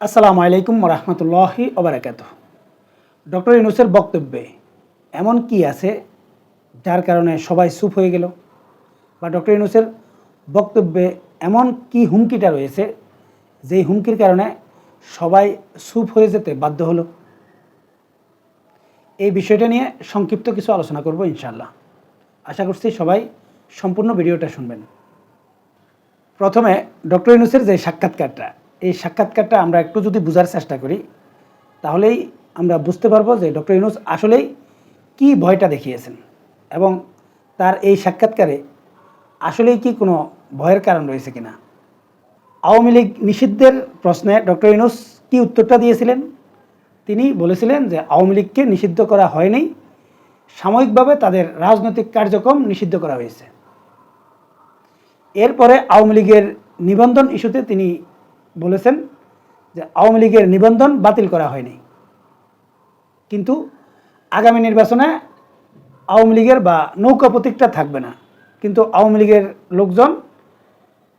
আসসালামু আলাইকুম রহমতুল্লাহি ওবরাকাত ডক্টর ইউনুসের বক্তব্যে এমন কি আছে যার কারণে সবাই চুপ হয়ে গেল? বা ডক্টর ইউনুসের বক্তব্যে এমন কি হুমকিটা রয়েছে যেই হুমকির কারণে সবাই চুপ হয়ে যেতে বাধ্য হলো? এই বিষয়টা নিয়ে সংক্ষিপ্ত কিছু আলোচনা করব ইনশাল্লাহ আশা করছি সবাই সম্পূর্ণ ভিডিওটা শুনবেন। প্রথমে ডক্টর ইউনুসের যে সাক্ষাৎকারটা এই সাক্ষাৎকারটা আমরা একটু যদি বোঝার চেষ্টা করি, তাহলেই আমরা বুঝতে পারব যে ডক্টর ইউনুস আসলেই কি ভয়টা দেখিয়েছেন এবং তার এই সাক্ষাৎকারে আসলেই কি কোনো ভয়ের কারণ রয়েছে কিনা? আওয়ামী লীগ নিষিদ্ধের প্রশ্নে ডক্টর ইউনুস কি উত্তরটা দিয়েছিলেন? তিনি বলেছিলেন যে আওয়ামী লীগকে নিষিদ্ধ করা হয়নি, সাময়িকভাবে তাদের রাজনৈতিক কার্যক্রম নিষিদ্ধ করা হয়েছে। এরপরে আওয়ামী লীগের নিবন্ধন ইস্যুতে তিনি বলেছেন যে আওয়ামী লীগের নিবন্ধন বাতিল করা হয়নি। কিন্তু আগামী নির্বাচনে আওয়ামী লীগের বা নৌকা প্রতীকটা থাকবে না। কিন্তু আওয়ামী লীগের লোকজন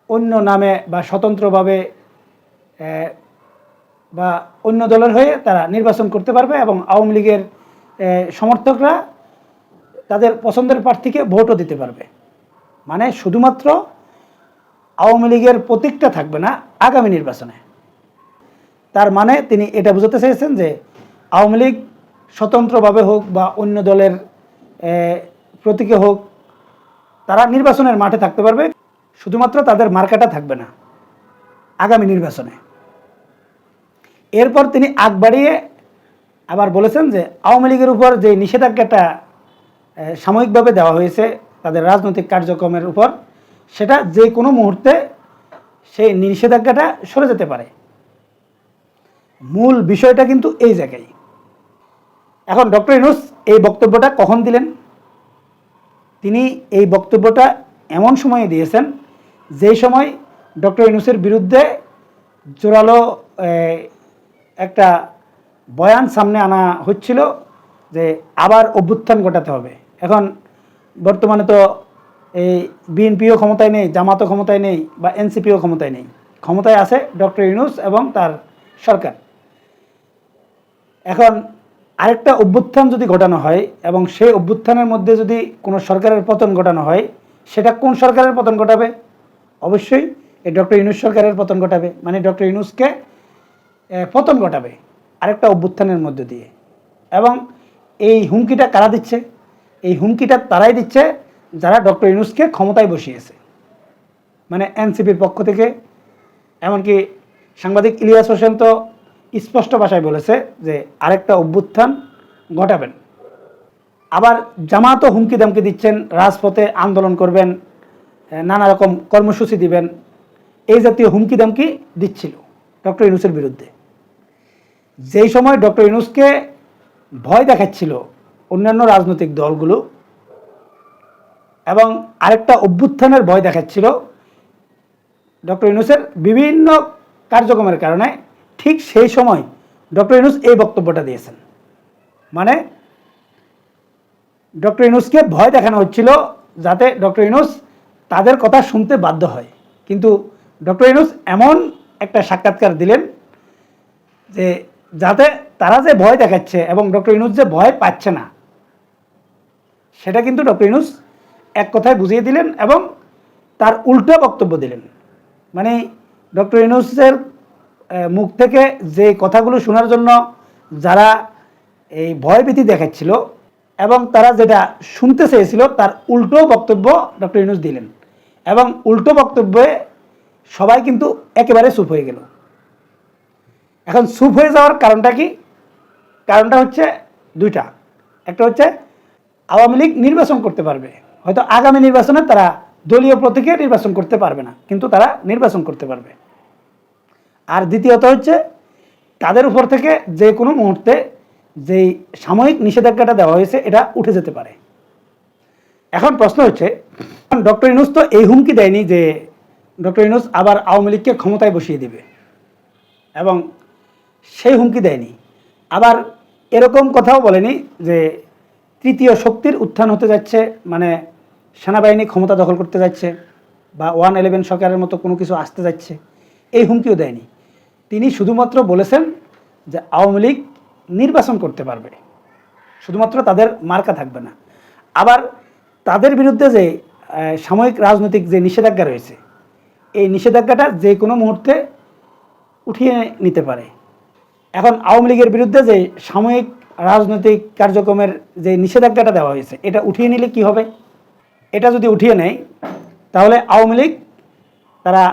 অন্য নামে বা স্বতন্ত্রভাবে বা অন্য দলের হয়ে তারা নির্বাচন করতে পারবে এবং আওয়ামী লীগের সমর্থকরা তাদের পছন্দের প্রার্থীকে ভোটও দিতে পারবে। মানে শুধুমাত্র আওয়ামী লীগের প্রতীকটা থাকবে না আগামী নির্বাচনে। তার মানে তিনি এটা বোঝাতে চেয়েছেন যে আওয়ামী লীগ স্বতন্ত্রভাবে হোক বা অন্য দলের প্রতীকে হোক, তারা নির্বাচনের মাঠে থাকতে পারবে, শুধুমাত্র তাদের মার্কাটা থাকবে না, আগামী নির্বাচনে। এরপর তিনি আগ বাড়িয়ে আবার বলেছেন যে আওয়ামী লীগের উপর যে নিষেধাজ্ঞাটা সাময়িকভাবে দেওয়া হয়েছে তাদের রাজনৈতিক কার্যক্রমের উপর, সেটা যে কোনো মুহূর্তে সেই নিষেধাজ্ঞাটা সরে যেতে পারে। মূল বিষয়টা কিন্তু এই জায়গায়। এখন ডক্টর ইনুস এই বক্তব্যটা কখন দিলেন? তিনি এই বক্তব্যটা এমন সময়ে দিয়েছেন, যেই সময় ডক্টর ইনুসের বিরুদ্ধে জোরালো একটা বয়ান সামনে আনা হচ্ছিল যে আবার অভ্যুত্থান ঘটাতে হবে। এখন বর্তমানে তো এই বিএনপিও ক্ষমতায় নেই, জামাতও ক্ষমতায় নেই বা এনসিপিও ক্ষমতায় নেই। ক্ষমতায় আছে ডক্টর ইউনুস এবং তার সরকার। এখন আরেকটা অভ্যুত্থান যদি ঘটানো হয় এবং সেই অভ্যুত্থানের মধ্যে যদি কোনো সরকারের পতন ঘটানো হয়, সেটা কোন সরকারের পতন ঘটাবে? অবশ্যই এই ডক্টর ইউনুস সরকারের পতন ঘটাবে মানে ডক্টর ইউনুসকে পতন ঘটাবে আরেকটা অভ্যুত্থানের মধ্যে দিয়ে। এবং এই হুমকিটা কারা দিচ্ছে? এই হুমকিটা তারাই দিচ্ছে যারা ডক্টর ইউনুসকে ক্ষমতায় বসিয়েছে মানে এনসিপির পক্ষ থেকে, এমনকি সাংবাদিক ইলিয়াস হোসেন তো স্পষ্ট ভাষায় বলেছে যে আরেকটা অভ্যুত্থান ঘটাবেন। আবার জামাতও হুমকি দামকি দিচ্ছেন, রাজপথে আন্দোলন করবেন, নানা রকম কর্মসূচি দিবেন, এই জাতীয় হুমকি দামকি দিচ্ছিল ডক্টর ইউনুসের বিরুদ্ধে। যেই সময় ডক্টর ইউনুসকে ভয় দেখাচ্ছিল অন্যান্য রাজনৈতিক দলগুলো এবং আরেকটা অভ্যুত্থানের ভয় দেখাচ্ছিল ডক্টর ইউনুসের বিভিন্ন কার্যক্রমের কারণে ঠিক সেই সময় ডক্টর ইউনুস এই বক্তব্যটা দিয়েছেন। মানে ডক্টর ইউনুসকে ভয় দেখানো হচ্ছিল যাতে ডক্টর ইউনুস তাদের কথা শুনতে বাধ্য হয়। কিন্তু ডক্টর ইউনুস এমন একটা সাক্ষাৎকার দিলেন যে যাতে তারা যে ভয় দেখাচ্ছে এবং ডক্টর ইউনুস যে ভয় পাচ্ছে না, সেটা কিন্তু ডক্টর ইউনুস এক কথায় বুঝিয়ে দিলেন এবং তার উল্টো বক্তব্য দিলেন। মানে ডক্টর ইউনুসের মুখ থেকে যে কথাগুলো শোনার জন্য যারা এই ভয়ভীতি দেখাচ্ছিল এবং তারা যেটা শুনতে চেয়েছিল, তার উল্টো বক্তব্য ডক্টর ইউনুস দিলেন এবং উল্টো বক্তব্যে সবাই কিন্তু একেবারে চুপ হয়ে গেল। এখন চুপ হয়ে যাওয়ার কারণটা কি? কারণটা হচ্ছে দুইটা। একটা হচ্ছে আওয়ামী লীগ নির্বাচন করতে পারবে। হয়তো আগামী নির্বাচনে তারা দলীয় প্রতীকে নির্বাচন করতে পারবে না, কিন্তু তারা নির্বাচন করতে পারবে। আর দ্বিতীয়ত হচ্ছে, তাদের উপর থেকে যে কোনো মুহূর্তে যেই সাময়িক নিষেধাজ্ঞাটা দেওয়া হয়েছে, এটা উঠে যেতে পারে। এখন প্রশ্ন হচ্ছে, ডক্টর ইনুস তো এই হুমকি দেয়নি যে ডক্টর ইনুস আবার আওয়ামী লীগকে ক্ষমতায় বসিয়ে দিবে। এবং সেই হুমকি দেয়নি। আবার এরকম কথাও বলেনি যে তৃতীয় শক্তির উত্থান হতে যাচ্ছে মানে সেনাবাহিনী ক্ষমতা দখল করতে যাচ্ছে বা ওয়ান ইলেভেন সরকারের মতো কোনো কিছু আসতে যাচ্ছে, এই হুমকিও দেয়নি। তিনি শুধুমাত্র বলেছেন যে আওয়ামী লীগ নির্বাচন করতে পারবে। শুধুমাত্র তাদের মার্কা থাকবে না। আবার তাদের বিরুদ্ধে যে সাময়িক রাজনৈতিক যে নিষেধাজ্ঞা রয়েছে, এই নিষেধাজ্ঞাটা যে কোনো মুহূর্তে উঠিয়ে নিতে পারে। এখন আওয়ামী লীগের বিরুদ্ধে যে সাময়িক রাজনৈতিক কার্যক্রমের যে নিষেধাজ্ঞাটা দেওয়া হয়েছে, এটা উঠিয়ে নিলে কি হবে? এটা যদি উঠিয়ে নেয়, তাহলে আওয়ামী লীগ তারা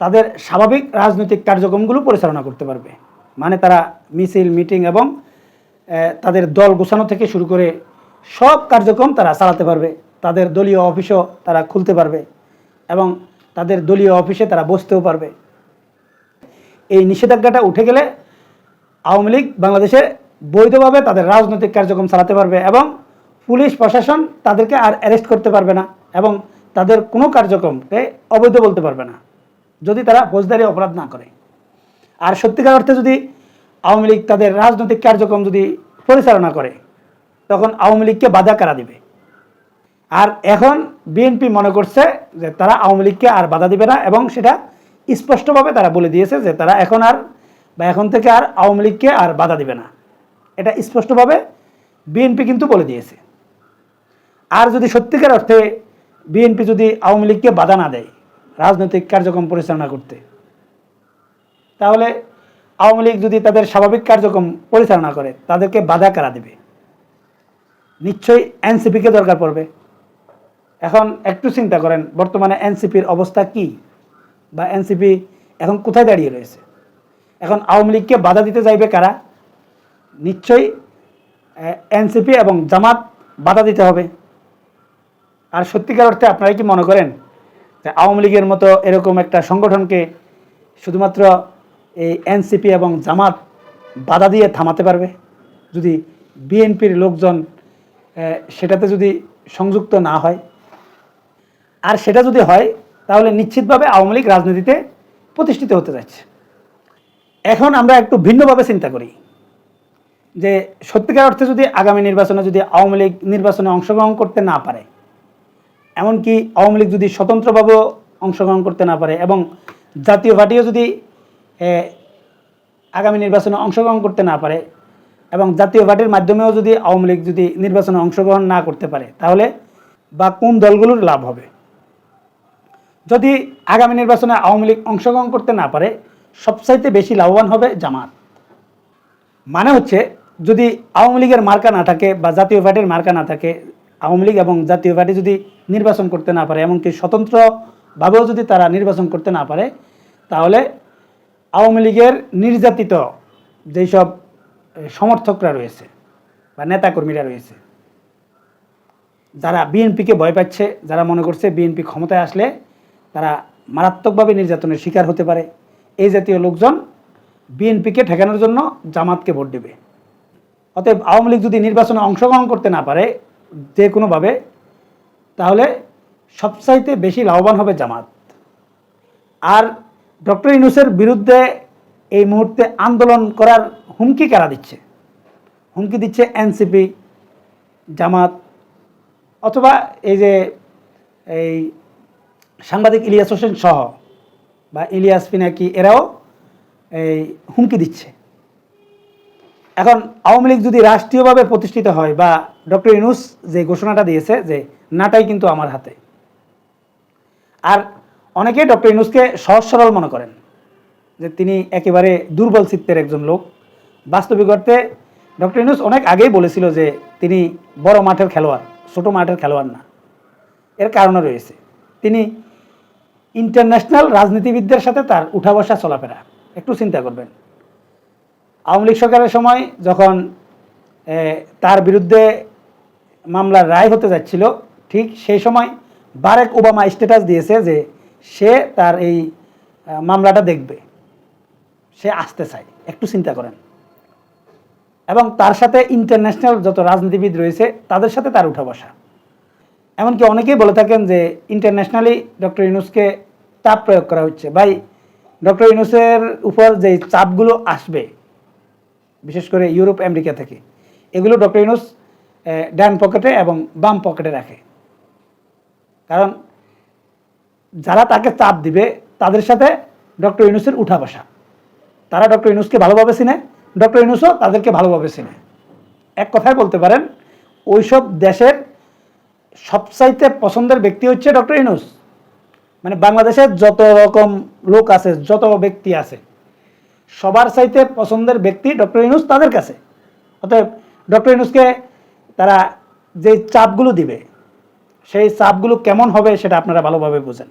তাদের স্বাভাবিক রাজনৈতিক কার্যক্রমগুলো পরিচালনা করতে পারবে। মানে তারা মিছিল, মিটিং এবং তাদের দল গোছানো থেকে শুরু করে সব কার্যক্রম তারা চালাতে পারবে। তাদের দলীয় অফিসও তারা খুলতে পারবে এবং তাদের দলীয় অফিসে তারা বসতেও পারবে। এই নিষেধাজ্ঞাটা উঠে গেলে আওয়ামী লীগ বাংলাদেশে বৈধভাবে তাদের রাজনৈতিক কার্যক্রম চালাতে পারবে এবং পুলিশ প্রশাসন তাদেরকে আর অ্যারেস্ট করতে পারবে না এবং তাদের কোনো কার্যক্রমকে অবৈধ বলতে পারবে না, যদি তারা ফৌজদারি অপরাধ না করে। আর সত্যিকার অর্থে যদি আওয়ামী লীগ তাদের রাজনৈতিক কার্যক্রম যদি পরিচালনা করে, তখন আওয়ামী লীগকে বাধা কারা দিবে? আর এখন বিএনপি মনে করছে যে তারা আওয়ামী লীগকে আর বাধা দিবে না এবং সেটা স্পষ্টভাবে তারা বলে দিয়েছে যে তারা এখন আর বা এখন থেকে আর আওয়ামী লীগকে আর বাধা দিবে না। এটা স্পষ্টভাবে বিএনপি কিন্তু বলে দিয়েছে। আর যদি সত্যিকার অর্থে বিএনপি যদি আওয়ামী লীগকে বাধা না দেয়, রাজনৈতিক কার্যক্রম পরিচালনা করতে, তাহলে আওয়ামী লীগ যদি তাদের স্বাভাবিক কার্যক্রম পরিচালনা করে, তাদেরকে বাধা কারা দেবে? নিশ্চয়ই এনসিপিকে দরকার পড়বে। এখন একটু চিন্তা করেন, বর্তমানে এনসিপির অবস্থা কি? বা এনসিপি এখন কোথায় দাঁড়িয়ে রয়েছে? এখন আওয়ামী লীগকে বাধা দিতে যাইবে কারা? নিশ্চয়ই এনসিপি এবং জামাত বাধা দিতে হবে। আর সত্যিকার অর্থে আপনারা কি মনে করেন যে আওয়ামী লীগের মতো এরকম একটা সংগঠনকে শুধুমাত্র এই এনসিপি এবং জামাত বাধা দিয়ে থামাতে পারবে? যদি বিএনপির লোকজন সেটাতে যদি সংযুক্ত না হয়? আর সেটা যদি হয়, তাহলে নিশ্চিতভাবে আওয়ামী লীগ রাজনীতিতে প্রতিষ্ঠিত হতে যাচ্ছে। এখন আমরা একটু ভিন্নভাবে চিন্তা করি। যে সত্যিকার অর্থে যদি আগামী নির্বাচনে যদি আওয়ামী লীগ নির্বাচনে অংশগ্রহণ করতে না পারে, এমনকি আওয়ামী লীগ যদি স্বতন্ত্রভাবেও অংশগ্রহণ করতে না পারে এবং জাতীয় পার্টিও যদি আগামী নির্বাচনে অংশগ্রহণ করতে না পারে এবং জাতীয় পার্টির মাধ্যমেও যদি আওয়ামী লীগ যদি নির্বাচনে অংশগ্রহণ না করতে পারে, তাহলে বা কোন দলগুলোর লাভ হবে? যদি আগামী নির্বাচনে আওয়ামী লীগ অংশগ্রহণ করতে না পারে, সবচাইতে বেশি লাভবান হবে জামাত। মানে হচ্ছে যদি আওয়ামী লীগের মার্কা না থাকে বা জাতীয় পার্টির মার্কা না থাকে, আওয়ামী লীগ এবং জাতীয় পার্টি যদি নির্বাচন করতে না পারে, এমনকি স্বতন্ত্রভাবেও যদি তারা নির্বাচন করতে না পারে, তাহলে আওয়ামী লীগের নির্যাতিত যেই সব সমর্থকরা রয়েছে বা নেতাকর্মীরা রয়েছে, যারা বিএনপিকে ভয় পাচ্ছে, যারা মনে করছে বিএনপি ক্ষমতায় আসলে তারা মারাত্মকভাবে নির্যাতনের শিকার হতে পারে। এই জাতীয় লোকজন বিএনপিকে ঠেকানোর জন্য জামাতকে ভোট দেবে। অতএব আওয়ামী লীগ যদি নির্বাচনে অংশগ্রহণ করতে না পারে যে কোনোভাবে, তাহলে সবচাইতে বেশি লাভবান হবে জামাত। আর ডক্টর ইনুসের বিরুদ্ধে এই মুহূর্তে আন্দোলন করার হুমকি কারা দিচ্ছে? হুমকি দিচ্ছে এনসিপি, জামাত, অথবা এই যে এই সাংবাদিক ইলিয়াস হোসেন সহ বা ইলিয়াস পিনাকি এরাও এই হুমকি দিচ্ছে। এখন আওয়ামী লীগ যদি রাষ্ট্রীয়ভাবে প্রতিষ্ঠিত হয় বা ডক্টর ইনুস যে ঘোষণাটা দিয়েছে যে নাটাই কিন্তু আমার হাতে। আর অনেকে ডক্টর ইনুসকে সহজ সরল মনে করেন যে তিনি একেবারে দুর্বল চিত্তের একজন লোক। বাস্তবিক অর্থে ডক্টর ইনুস অনেক আগেই বলেছিল যে তিনি বড় মাঠের খেলোয়াড়, ছোট মাঠের খেলোয়াড় না। এর কারণও রয়েছে। তিনি ইন্টারন্যাশনাল রাজনীতিবিদদের সাথে তার উঠা বসা চলাফেরা, একটু চিন্তা করবেন। আওয়ামী লীগ সরকারের সময় যখন তার বিরুদ্ধে মামলার রায় হতে যাচ্ছিল, ঠিক সেই সময় বারেক ওবামা স্ট্যাটাস দিয়েছে যে সে তার এই মামলাটা দেখবে। সে আসতে চায়, একটু চিন্তা করেন। এবং তার সাথে ইন্টারন্যাশনাল যত রাজনীতিবিদ রয়েছে, তাদের সাথে তার উঠা বসা। এমনকি অনেকেই বলে থাকেন যে ইন্টারন্যাশনালি ডক্টর ইউনুসকে চাপ প্রয়োগ করা হচ্ছে। ভাই, ডক্টর ইউনুসের উপর যে চাপগুলো আসবে বিশেষ করে ইউরোপ, আমেরিকা থেকে। এগুলো ডক্টর ইউনুস ডান পকেটে এবং বাম পকেটে রাখে। কারণ যারা তাকে চাপ দিবে, তাদের সাথে ডক্টর ইউনুসের উঠা বসা। তারা ডক্টর ইউনুসকে ভালোভাবে চিনে, ডক্টর ইউনুসও তাদেরকে ভালোভাবে চিনে। এক কথায় বলতে পারেন, ওইসব দেশের সবচাইতে পছন্দের ব্যক্তি হচ্ছে ডক্টর ইউনুস। মানে বাংলাদেশের যত রকম লোক আছে, যত ব্যক্তি আছে সবার চাইতে পছন্দের ব্যক্তি ডক্টর ইনুস তাদের কাছে। অতএব ডক্টর ইনুসকে তারা যে চাপগুলো দিবে, সেই চাপগুলো কেমন হবে সেটা আপনারা ভালোভাবে বোঝেন।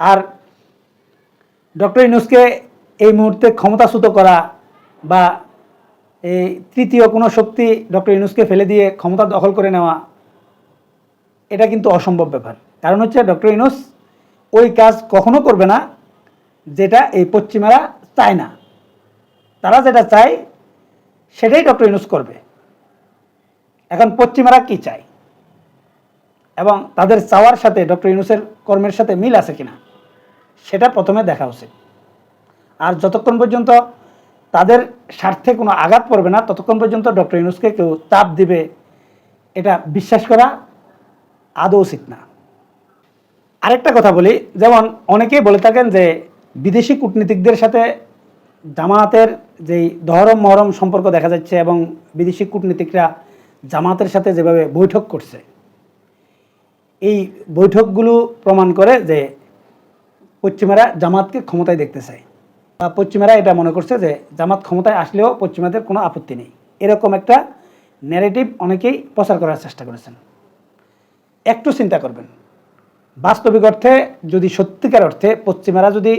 আর ডক্টর ইনুসকে এই মুহূর্তে ক্ষমতাচ্যুত করা বা এই তৃতীয় কোনো শক্তি ডক্টর ইনুসকে ফেলে দিয়ে ক্ষমতা দখল করে নেওয়া, এটা কিন্তু অসম্ভব ব্যাপার। কারণ হচ্ছে ডক্টর ইনুস ওই কাজ কখনো করবে না যেটা এই পশ্চিমারা চায় না। তারা যেটা চায়, সেটাই ডক্টর ইউনুস করবে। এখন পশ্চিমারা কি চায়? এবং তাদের চাওয়ার সাথে ডক্টর ইউনুসের কর্মের সাথে মিল আছে কিনা, সেটা প্রথমে দেখা উচিত। আর যতক্ষণ পর্যন্ত তাদের স্বার্থে কোনো আঘাত পড়বে না, ততক্ষণ পর্যন্ত ডক্টর ইউনুসকে কেউ চাপ দিবে, এটা বিশ্বাস করা আদৌ উচিত না। আরেকটা কথা বলি, যেমন অনেকেই বলে থাকেন যে বিদেশি কূটনীতিকদের সাথে জামায়াতের যেই দহরম মহরম সম্পর্ক দেখা যাচ্ছে এবং বিদেশি কূটনীতিকরা জামাতের সাথে যেভাবে বৈঠক করছে, এই বৈঠকগুলো প্রমাণ করে যে পশ্চিমারা জামাতকে ক্ষমতায় দেখতে চায় বা পশ্চিমারা এটা মনে করছে যে জামাত ক্ষমতায় আসলেও পশ্চিমাদের কোনো আপত্তি নেই। এরকম একটা ন্যারেটিভ অনেকেই প্রচার করার চেষ্টা করেছেন। একটু চিন্তা করবেন, বাস্তবিক অর্থে যদি সত্যিকার অর্থে পশ্চিমারা যদি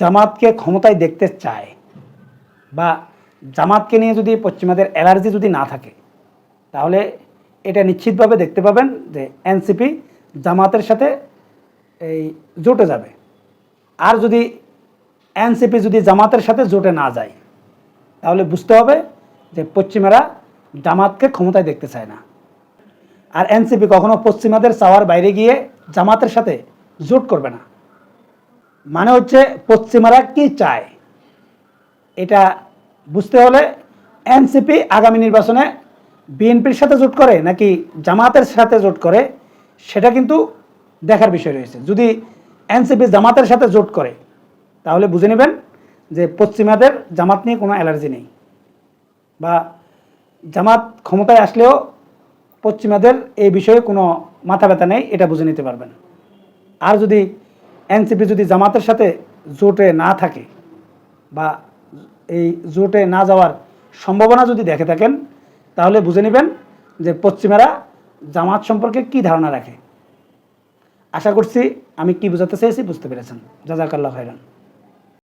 জামাতকে ক্ষমতায় দেখতে চায় বা জামাতকে নিয়ে যদি পশ্চিমাদের অ্যালার্জি যদি না থাকে, তাহলে এটা নিশ্চিতভাবে দেখতে পাবেন যে এনসিপি জামাতের সাথে এই জোটে যাবে। আর যদি এনসিপি যদি জামাতের সাথে জোটে না যায়, তাহলে বুঝতে হবে যে পশ্চিমারা জামাতকে ক্ষমতায় দেখতে চায় না। আর এনসিপি কখনো পশ্চিমাদের চাওয়ার বাইরে গিয়ে জামাতের সাথে জোট করবে না। মানে হচ্ছে পশ্চিমারা কি চায়? এটা বুঝতে হলে এনসিপি আগামী নির্বাচনে বিএনপির সাথে জোট করে নাকি জামাতের সাথে জোট করে, সেটা কিন্তু দেখার বিষয় রয়েছে। যদি এনসিপি জামাতের সাথে জোট করে, তাহলে বুঝে নেবেন যে পশ্চিমাদের জামাত নিয়ে কোনো অ্যালার্জি নেই বা জামাত ক্ষমতায় আসলেও পশ্চিমাদের এই বিষয়ে কোনো মাথা ব্যথা নেই, এটা বুঝে নিতে পারবেন। আর যদি এনসিপি যদি জামাতের সাথে জোটে না থাকে বা এই জোটে না যাওয়ার সম্ভাবনা যদি দেখে থাকেন, তাহলে বুঝে নেবেন যে পশ্চিমেরা জামাত সম্পর্কে কি ধারণা রাখে। আশা করছি আমি কি বোঝাতে চেয়েছি বুঝতে পেরেছেন। জাজাকাল্লাহ হয়রান